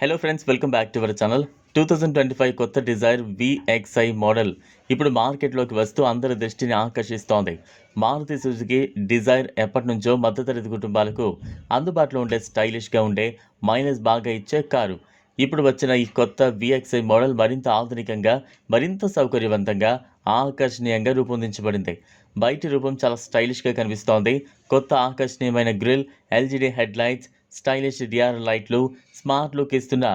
Hello friends welcome back to our channel two thousand twenty five కొత్త Dzire VXi model ఇప్పుడు మార్కెట్లోకి వస్తూ అందరి దృష్టిని ఆకర్షిస్తోంది. మారుతి సుజుకి డిజైర్ ఎప్పటి నుంచో మధ్యతరగతి కుటుంబాలకు అందుబాటులో ఉండే స్టైలిష్గా ఉండే మైలేజ్ బాగా ఇచ్చే కారు. ఇప్పుడు వచ్చిన ఈ కొత్త విఎక్స్ఐ మోడల్ మరింత ఆధునికంగా మరింత సౌకర్యవంతంగా ఆకర్షణీయంగా రూపొందించబడింది. బయటి రూపం చాలా స్టైలిష్గా కనిపిస్తోంది. కొత్త ఆకర్షణీయమైన grille LED head lights stylish DR లైట్లు స్మార్ట్ లుక్ ఇస్తున్న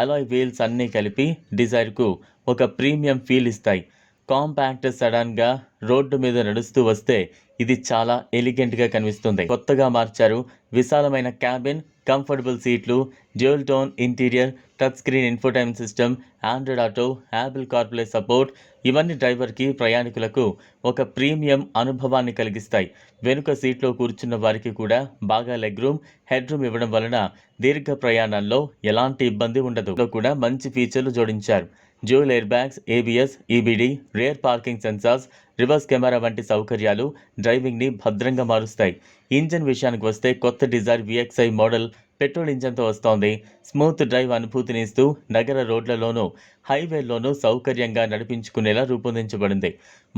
అలాయ్ వీల్స్ అన్నీ కలిపి డిజైర్కు ఒక ప్రీమియం ఫీల్ ఇస్తాయి. కాంపాక్ట్ సడన్గా రోడ్డు మీద నడుస్తూ వస్తే ఇది చాలా ఎలిగెంట్గా కనిపిస్తుంది. కొత్తగా మార్చారు విశాలమైన క్యాబిన్ కంఫర్టబుల్ సీట్లు dual tone interior touch screen infotainment system Android Auto Apple CarPlay support. ఇవన్నీ డ్రైవర్కి ప్రయాణికులకు ఒక ప్రీమియం అనుభవాన్ని కలిగిస్తాయి. వెనుక సీట్లో కూర్చున్న వారికి కూడా బాగా లెగ్ రూమ్ హెడ్ రూమ్ ఇవ్వడం వలన దీర్ఘ ప్రయాణాల్లో ఎలాంటి ఇబ్బంది ఉండదు. కూడా మంచి ఫీచర్లు జోడించారు. Dual air bags ABS EBD rear parking sensors reverse camera వంటి సౌకర్యాలు డ్రైవింగ్ని భద్రంగా మారుస్తాయి. ఇంజన్ విషయానికి వస్తే కొత్త డిజైర్ విఎక్స్ఐ మోడల్ పెట్రోల్ ఇంజన్తో వస్తోంది. స్మూత్ డ్రైవ్ అనుభూతిని ఇస్తూ నగర రోడ్లలోనూ హైవేల్లోనూ సౌకర్యంగా నడిపించుకునేలా రూపొందించబడింది.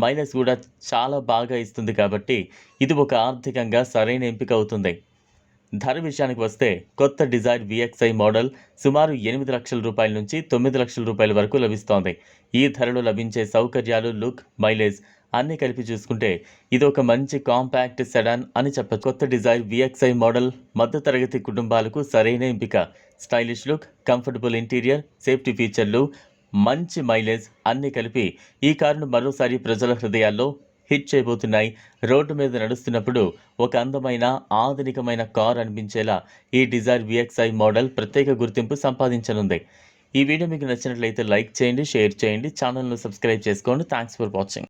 మైలేజ్ కూడా చాలా బాగా ఇస్తుంది కాబట్టి ఇది ఒక ఆర్థికంగా సరైన ఎంపిక అవుతుంది. ధర విషయానికి వస్తే కొత్త డిజైర్ విఎక్స్ఐ మోడల్ సుమారు ఎనిమిది లక్షల రూపాయల నుంచి తొమ్మిది లక్షల రూపాయల వరకు లభిస్తోంది. ఈ ధరలో లభించే సౌకర్యాలు లుక్ మైలేజ్ అన్నీ కలిపి చూసుకుంటే ఇది ఒక మంచి కాంపాక్ట్ సెడాన్ అని చెప్పచ్చు కొత్త డిజైర్ విఎక్స్ఐ మోడల్ మధ్యతరగతి కుటుంబాలకు సరైన ఎంపిక. Stylish look comfortable interior safety ఫీచర్లు మంచి మైలేజ్ అన్నీ కలిపి ఈ కారును మరోసారి ప్రజల హృదయాల్లో హిట్ చేయబోతున్నాయి. రోడ్డు మీద నడుస్తున్నప్పుడు ఒక అందమైన ఆధునికమైన కార్ అనిపించేలా ఈ డిజైర్ విఎక్స్ఐ మోడల్ ప్రత్యేక గుర్తింపు సంపాదించనుంది. ఈ వీడియో మీకు నచ్చినట్లయితే లైక్ చేయండి షేర్ చేయండి ఛానల్ను సబ్స్క్రైబ్ చేసుకోండి. థ్యాంక్స్ ఫర్ వాచింగ్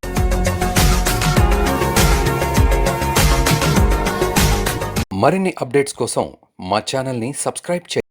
మరిన్ని అప్డేట్స్ కోసం మా ఛానల్ని సబ్స్క్రైబ్ చేయండి.